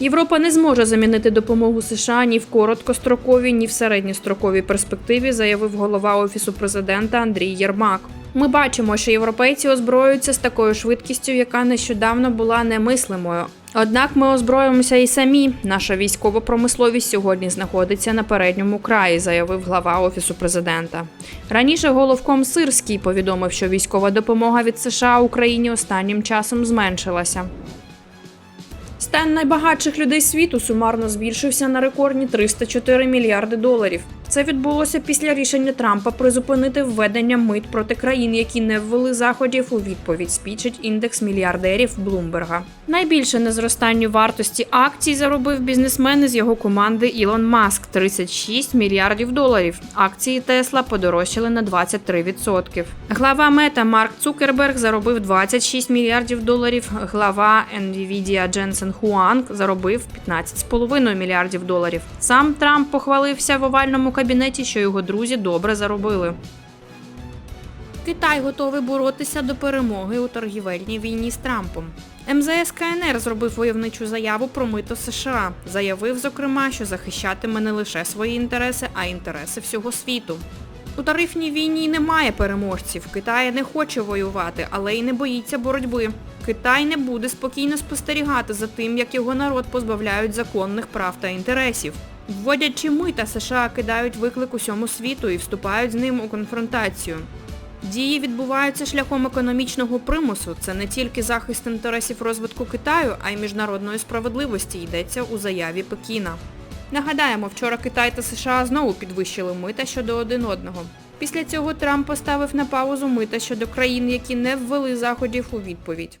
Європа не зможе замінити допомогу США ні в короткостроковій, ні в середньостроковій перспективі, заявив голова офісу президента Андрій Єрмак. Ми бачимо, що європейці озброюються з такою швидкістю, яка нещодавно була немислимою. Однак ми озброїмося і самі. Наша військова промисловість сьогодні знаходиться на передньому краї, заявив глава офісу президента. Раніше головком Сирський повідомив, що військова допомога від США Україні останнім часом зменшилася. Стан найбагатших людей світу сумарно збільшився на рекордні 304 мільярди доларів. Це відбулося після рішення Трампа призупинити введення мит проти країн, які не ввели заходів у відповідь. Спічить індекс мільярдерів Блумберга. Найбільше на зростанню вартості акцій заробив бізнесмен із його команди Ілон Маск 36 мільярдів доларів. Акції Тесла подорожчали на 23%. Глава Мета Марк Цукерберг заробив 26 мільярдів доларів. Глава Nvidia Дженсен Хуанг заробив 15,5 мільярдів доларів. Сам Трамп похвалився в овальному кабінеті, що його друзі добре заробили. Китай готовий боротися до перемоги у торгівельній війні з Трампом. МЗС КНР зробив войовничу заяву про мито США. Заявив, зокрема, що захищатиме не лише свої інтереси, а й інтереси всього світу. У тарифній війні немає переможців. Китай не хоче воювати, але й не боїться боротьби. Китай не буде спокійно спостерігати за тим, як його народ позбавляють законних прав та інтересів. Вводячи мита, США кидають виклик усьому світу і вступають з ним у конфронтацію. Дії відбуваються шляхом економічного примусу. Це не тільки захист інтересів розвитку Китаю, а й міжнародної справедливості йдеться у заяві Пекіна. Нагадаємо, вчора Китай та США знову підвищили мита щодо один одного. Після цього Трамп поставив на паузу мита щодо країн, які не ввели заходів у відповідь.